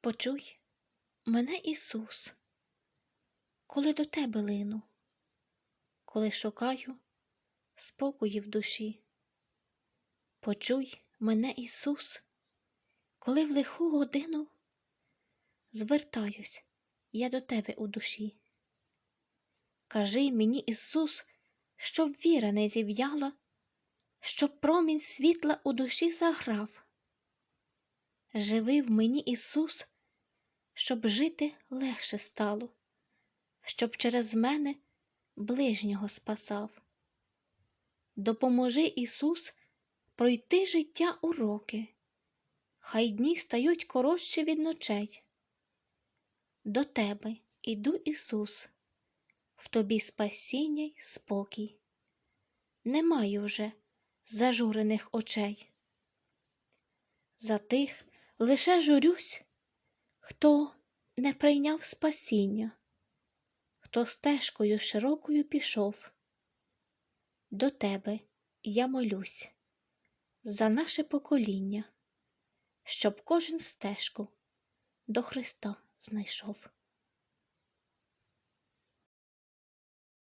Почуй мене, Ісус, коли до тебе лину, коли шукаю спокою в душі. Почуй мене, Ісус, коли в лиху годину звертаюсь я до тебе у душі. Кажи мені, Ісус, щоб віра не зів'яла, щоб промінь світла у душі заграв. Живи в мені, Ісус, щоб жити легше стало, щоб через мене ближнього спасав. Допоможи, Ісус, пройти життя уроки, хай дні стають коротші від ночей. До Тебе іду, Ісус, в Тобі спасіння й спокій. Не маю вже зажурених очей. За тих лише журюсь, хто не прийняв спасіння, хто стежкою широкою пішов. До Тебе я молюсь за наше покоління, щоб кожен стежку до Христа знайшов.